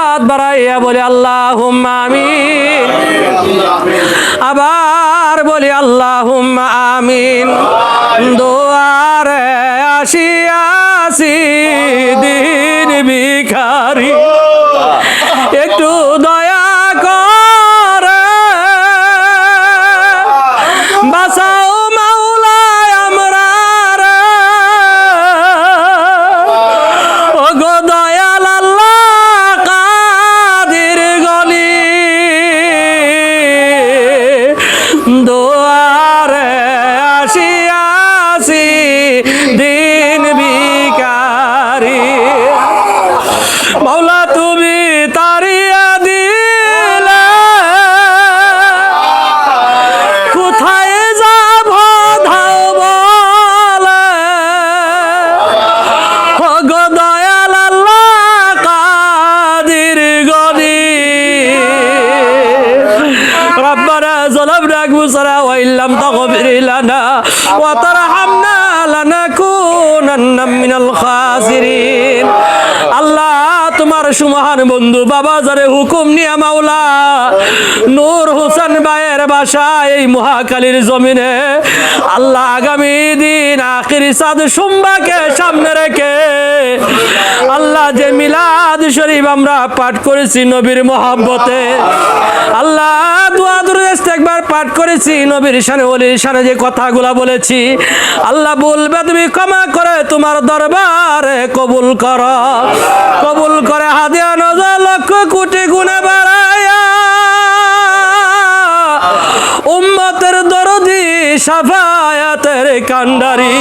হাত বাড়াইয়া বলি আল্লাহ আমিন। আবার বলি আল্লাহ আমিন। দোয়ারে আসিয়াছি দিন ভিখারি, একটু দয়া করে বাসাও ربنا ظلمنا انفسنا وان لم تغفر لنا وترحمنا لنكونن من الخاسرين আল্লাহ তোমার সুমহান বন্ধু বাবা যারে হুকুম নিয়া মাওলা নূর হোসেন ভাইয়ের বাসা এই মহাকালীর জমিনে আল্লাহ আগামী দিন আখির সাদ সোমবাকে সামনে রেখে আল্লাহ যে মিলাদ শরীফ আমরা পাঠ করেছি নবীর মহাব্বতে আল্লাহ দোয়া দুরুস্ত একবার পাঠ করেছি, নবীর শানে, ওলির শানে যে কথাগুলা বলেছি। আল্লাহ বলবে, তুমি ক্ষমা করে তোমার দরবারে কবুল কর। কবুল করে হাদিয়া নজর লক্ষ কোটি গুণে বাড়ায়া উম্মতের দরদি সাফায়াতের কান্ডারি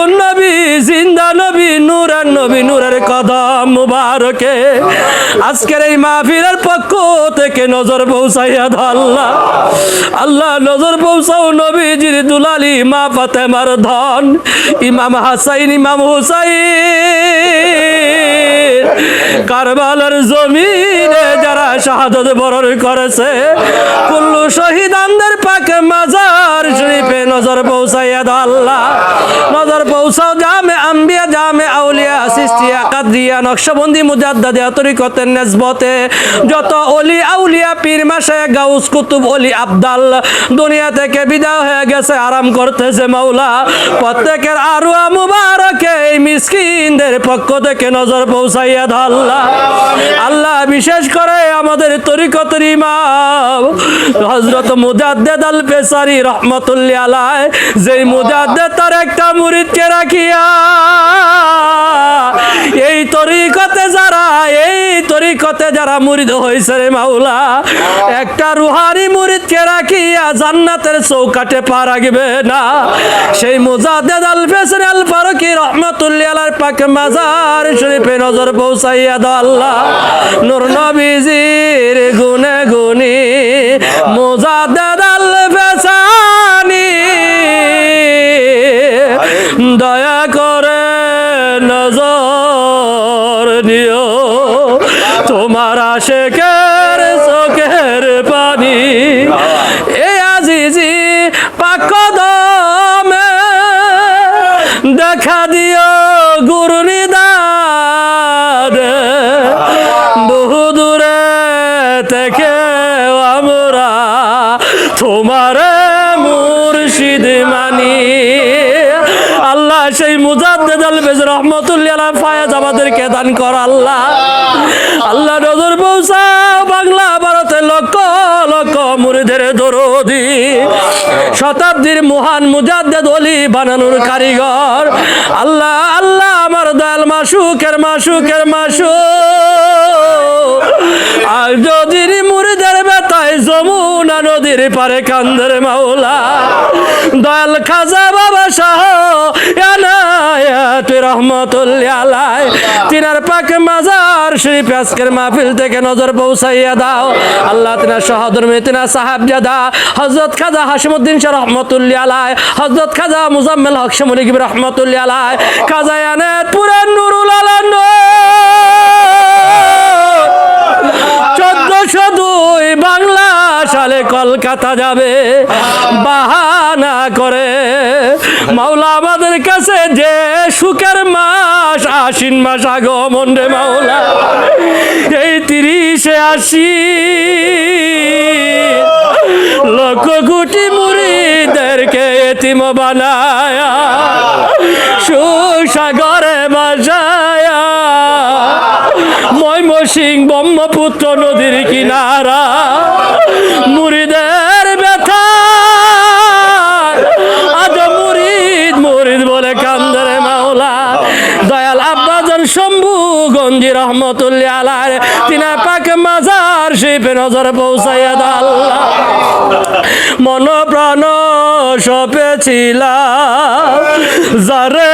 হায়াতুন নবী, জিন্দা নবী নূরের নবী, নূরের কদম মুবারকে। আজকের এই মাহফিলের পক্ষ থেকে নজর পৌঁছাইয়া আল্লাহ। আল্লাহ নজর পৌঁছাও নবীজির দুলালি মা ধন। ইমাম হাসাইন, ইমাম হুসাইন। কারবালার জমিনে যারা শাহাদত বরণ করেছে, কুল্লু শহীদ শহীদানদের পাকে মাজার শরীফে নজর পৌঁছাইয়া আল্লাহ। নজর পৌঁছাও জামে আম্বিয়া, জামে আউলিয়া, সিস্তিয়া কাদরিয়া নকশবন্দি, মুজাদ্দাদিয়া, তরিকতের নেসবতে যত অলি আউলিয়া পীর মাসে গাউস কুতুব অলি আবদাল দুনিয়া থেকে বিদায় হয়ে গেছে, আরাম করতেছে মাওলা। প্রত্যেকের আরুয়া মুবারকে এই মিসকিনদের পক্ষ থেকে নজর পৌঁছাইয়া আল্লাহ। আল্লাহ বিশেষ করে আমাদের তরিকতের ইমাম হজরত মুজাদ্দেদ আল পেসারি রহমতুল্লাহ আলাই যেই মুজাদ্দেদ তার একটা মুরিদকে রাখিয়া। এই তরিকতে যারা, এই তরিকতে যারা মুরিদ হয়েছে রে মাওলা, একটা রুহানি মুরিদকে রাখিয়া জান্নাতের চৌকাটে পা রাখবে না। সেই মুজাদ্দেদ আল পেসারি আল ফারুকি রহমতুল্লাহ পাক মাজার শরীফে নজর পৌঁছাইয়া দাও আল্লাহ। নূর নবীজির গুনে গুনি মুজাদ্দেদ আল দয়া সেই মুজাদ্দেদ আল বেজ রহমতুল্লাহ ফায়াজ আমাদেরকে দান কর আল্লাহ। আল্লাহ নজর পৌঁছাও বাংলা ভারতে লক্ষ লক্ষ মুরিদের দরদি। শতাব্দীর মহান মুজাদ্দেদ অলি বানানোর কারিগর। আল্লাহ আল্লাহ আমার দয়াল মাসুকের মাসুকের মাসু নদীর পারে কান্দের মাওলা। দয়াল খাজা বাবা শাহ রহমতুল্লাহ তিনার পাক মাজার শরীফ আজকের মাহফিল থেকে নজর পৌঁছাইয়া দাও। আল্লাহ তিনার সহধর্মী তিনার সাহাবজাদা হজরত খাজা হাসিমুদ্দিন শাহ রহমতুল্লাহ হজরত খাজা মুজাম্মেল হক শিমুলিক রহমতুল্লাহ খাজা আনাত পুরান নুরুল আলান। কলকাতা যাবে, বাহানা করে। মাওলা আমাদের কাছে যে সুখের মাস, আশ্বিন মাস আগমন রে মাওলা। উনিশে আশি লক্ষ কোটি মুড়িদেরকে এতিম বানায়া, সুসাগরে বাসায়া ময়মসিং ব্রহ্মপুত্র নদীর কিনারা, মুড়িদের ব্যথা। আজ মুরিদ মুরিদ বলে কান্দরে মাওলা। দয়াল আব্বাজান শম্ভু গঞ্জি রহমতুল্লাহ আলাই তিনা পাক মাজার শিপে নজর পৌঁছাইয়া দাল মন প্রাণ সপেছিলাম যারে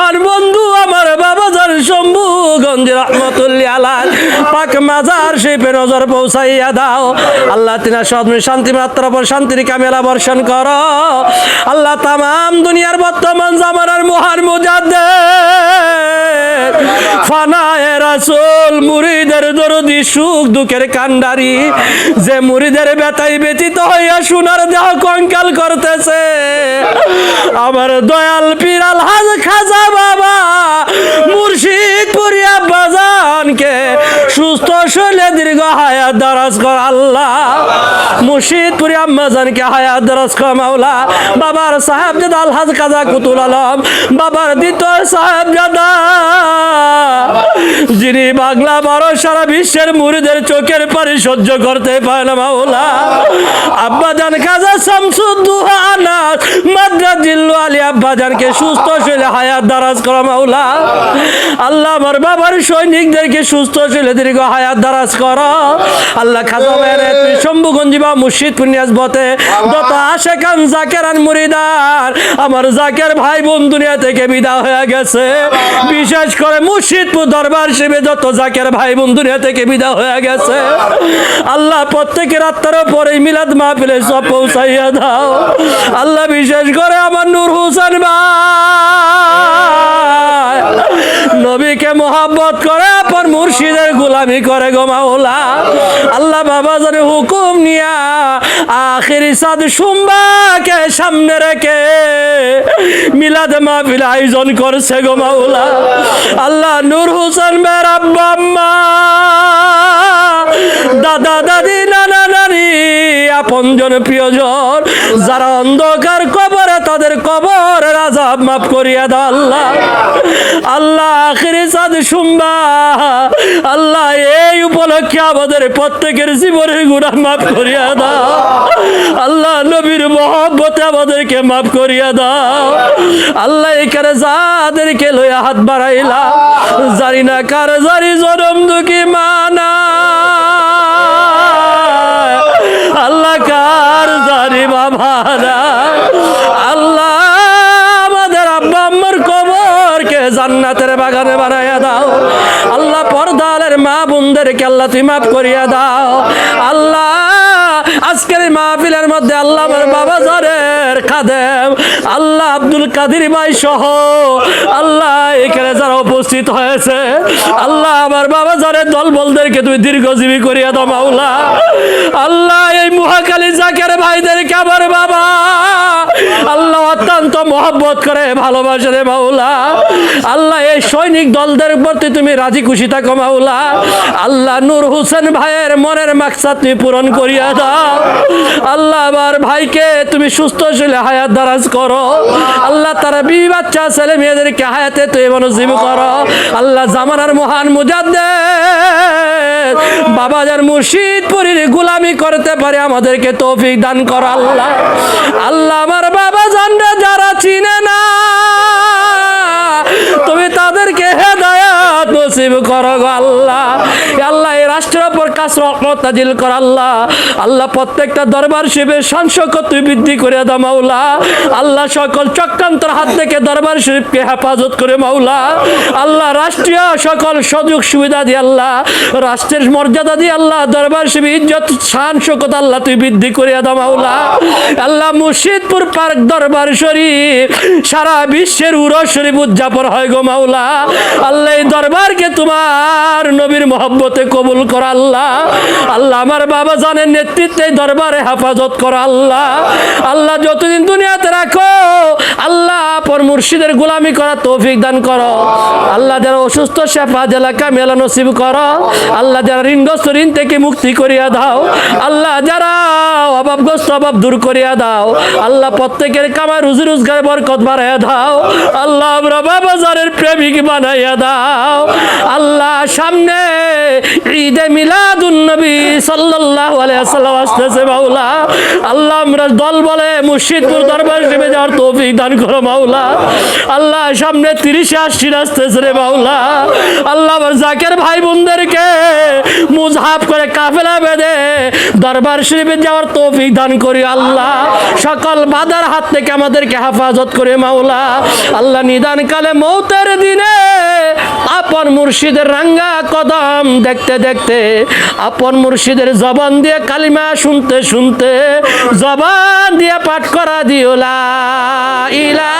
মহান বন্ধু আমার বাবা যার শম্ভু গঞ্জ আলাহ পাক মাজার সেই নজর পৌঁছাইয়া দাও। আল্লাহ তিনা সদমে শান্তি মাত্র পর শান্তির কামেলা বর্ষণ করো। আল্লাহ তামাম দুনিয়ার বর্তমান জামানার মহান মুজাদ্দে ফানায়ে রাসূল, মুরিদের দরদি সুখ দুঃখের কান্ডারি যে মুরিদের বেতাই ব্যতীত হইয়া সোনার দেহ কঙ্কাল করতেছে। আমার দয়াল পিরাল হাজ খাজা বাবা মুর্শিদ পুরিয়া বাজানকে সুস্থ শৈলে দীর্ঘ হায়াত দারাজ কর আল্লাহ। মুর্শিদ পুরিয়া আম্মাজানকে হায়াত দারাজ কর মাওলা। বাবার সাহেব জাদা আলহাজ কাজা কুতুল আলম। বাবার দ্বিতীয় সাহেব জাদা যিনি বাংলা ভারত সারা বিশ্বের মুড়িদের চোখের পানি সহ্য করতে পারে না মাওলা। আব্বা জান কাজা শামসুদ্দুহা আনাস। মাদ্রাজ জিল্লু আলী আব্বা জানকে সুস্থ শৈলে হায়াত দারাজ করা মাওলা। আল্লাহ আমার বাবার সৈনিকদেরকে সুস্থ শৈলে দীর্ঘ হায়াত দারাজ করো। আল্লাহ খাজা ভাইয়ের তুই শম্ভুগঞ্জি বা মুর্শিদ পুনিয়াজ বতে যত আশেকান জাকেরান মুরিদার আমার জাকের ভাই বোন দুনিয়া থেকে বিদায় হয়ে গেছে। বিশেষ করে মুর্শিদপুর দরবার শিবে যত জাকের ভাই বোন দুনিয়া থেকে বিদা হয়ে গেছে। আল্লাহ। প্রত্যেকের আত্মার পরে মিলাদ মাহফিলে সব পৌঁছাইয়া দাও। আল্লাহ বিশেষ করে আমার নূর হোসেন ভাই। মোহাব্বত করে পর মুর্শিদের গোলামি করে গো মাওলা। আল্লাহ বাবা জানে হুকুম নিয়া আখিরি সাদ সুম্বাকে সামনে রেখে মিলাদ মাহফিল আয়োজন করছে গো মাওলা। আল্লাহ নূর হোসেন মের আব্বা আম্মা, দাদা দাদি, নানা নানি, আপনজন প্রিয়জন, যারা অন্ধকার কবরে তাদের কবরের আজাব মাফ করিয়া দাও আল্লাহ। আল্লাহ শুনবা? আল্লাহ, এই উপলক্ষে আমাদের প্রত্যেকের জীবনের গুণা মাফ করিয়া দাও। আল্লাহ, নবীর মহব্বতে আমাদেরকে মাফ করিয়া দাও। আল্লাহ, এখানে যাদেরকে লইয়া হাত বাড়াইলা, জানি না কার জারি জনম দুঃখী মানা। আল্লাহ, কার জানি বাবা বাগানে বানাইয়া দাও। আল্লাহ পর্দালের মা বোনদেরকে আল্লাহ তুই মাফ করিয়া দাও। আল্লাহ, আজকের মাহফিলের মধ্যে আল্লাহ আমার বাবা জরের খাদেম আল্লাহ আব্দুল কাদির ভাই সহ আল্লাহ এখানে যারা উপস্থিত হয়েছে, আল্লাহ আমার বাবা জরের দল বলদেরকে তুই দীর্ঘজীবী করিয়া দাও মাওলা। আল্লাহ এই মহাকালী জাকের ভাইদেরকে আমার বাবা। আল্লাহ অত্যন্ত মহব্বত করে, ভালোবাসে রে মাওলা। আল্লাহ এই সৈনিক দলদের প্রতি তুমি রাজি খুশি থাকো মাওলা। আল্লাহ নূর হোসেন ভাইয়ের মনের মাকসাদ তুমি পূরণ করিয়া দাও। আল্লাহ আমার ভাইকে তুমি সুস্থ শরীরে হায়াত দারাজ করো। আল্লাহ তারা বি বাচ্চা, ছেলে মেয়েদেরকে হায়াতে তুই মনোজীব করো। আল্লাহ জামানার মহান মুজাদ্দে বাবাজার মুর্শিদ পুরীর গুলামি করতে পারে, আমাদেরকে তৌফিক দান করো আল্লাহ। আল্লাহ আমার বাবা জানরা যারা চিনে না আল্লাহ। আল্লাহ, এই রাষ্ট্রের উপর কাজ, রহমত নাজিল কর আল্লাহ। আল্লাহ, প্রত্যেকটা দরবার শিবের সংসক তুই বৃদ্ধি করে দাও মাওলা। আল্লাহ, সকল চক্রান্তর হাত থেকে দরবার শরীফকে হেফাজত করে মাওলা। আল্লাহ, রাষ্ট্রীয় সকল সুযোগ সুবিধা দিয়ে আল্লাহ, রাষ্ট্রের মর্যাদা দিয়ে আল্লাহ, দরবার শিব ইজ্জত শান শকত আল্লাহ, তুই বৃদ্ধি করে দাও মাওলা। আল্লাহ মুর্শিদপুর পার্ক দরবার শরীফ, সারা বিশ্বের উরস শরীফ উদযাপন হয় গো মাওলা। আল্লাহ এই দরবারকে তোমার নবীর মহব্বতে কবুল কর আল্লাহ। আল্লাহ আমার বাবা জানের নেতৃত্বে দরবারে হেফাজত কর আল্লাহ। আল্লাহ যতদিন দুনিয়াতে রাখো, আল্লাহ পর মুর্শিদের গোলামি করা তৌফিক দান করো। আল্লাহ যারা অসুস্থ, শেফা জেলা কামেলা নসিব করো। আল্লাহ যারা ঋণগ্রস্ত, ঋণ থেকে মুক্তি করিয়া দাও। আল্লাহ যারা অভাবগ্রস্ত, অভাব দূর করিয়া দাও। আল্লাহ প্রত্যেকের কামায় রুজি রোজগার বরকত বাড়াইয়া দাও। আল্লাহ আমরা বাবাজারের প্রেমিক বানাইয়া দাও। আল্লাহ সামনে ঈদে মিলাদুন নবী সাল্লাল্লাহু আলাইহি ওয়াসাল্লাম আসতেছে মাওলা। আল্লাহ আমরা দল বলে মুর্শিদপুর দরবার শিবে যাওয়ার তৌফিক দান করো মাওলা। আল্লাহ সামনে তিরিশে আশি আসতেছে রে মাওলা। আল্লাহ আমার জাকের ভাই বোনদেরকে মুজহাব করে কাফেলা বেঁধে দরবার শরীফে যাওয়ার তৌফিক দান করি আল্লাহ। সকল বাধার হাত থেকে আমাদেরকে হেফাজত করে মাওলা। আল্লাহ নিদান কালে মৌতের দিনে আপন মুর্শিদের রাঙ্গা কদম দেখতে দেখতে, আপন মুর্শিদের জবান দিয়ে কালিমা শুনতে শুনতে, জবান দিয়ে পাঠ করা দিও, লা ইলা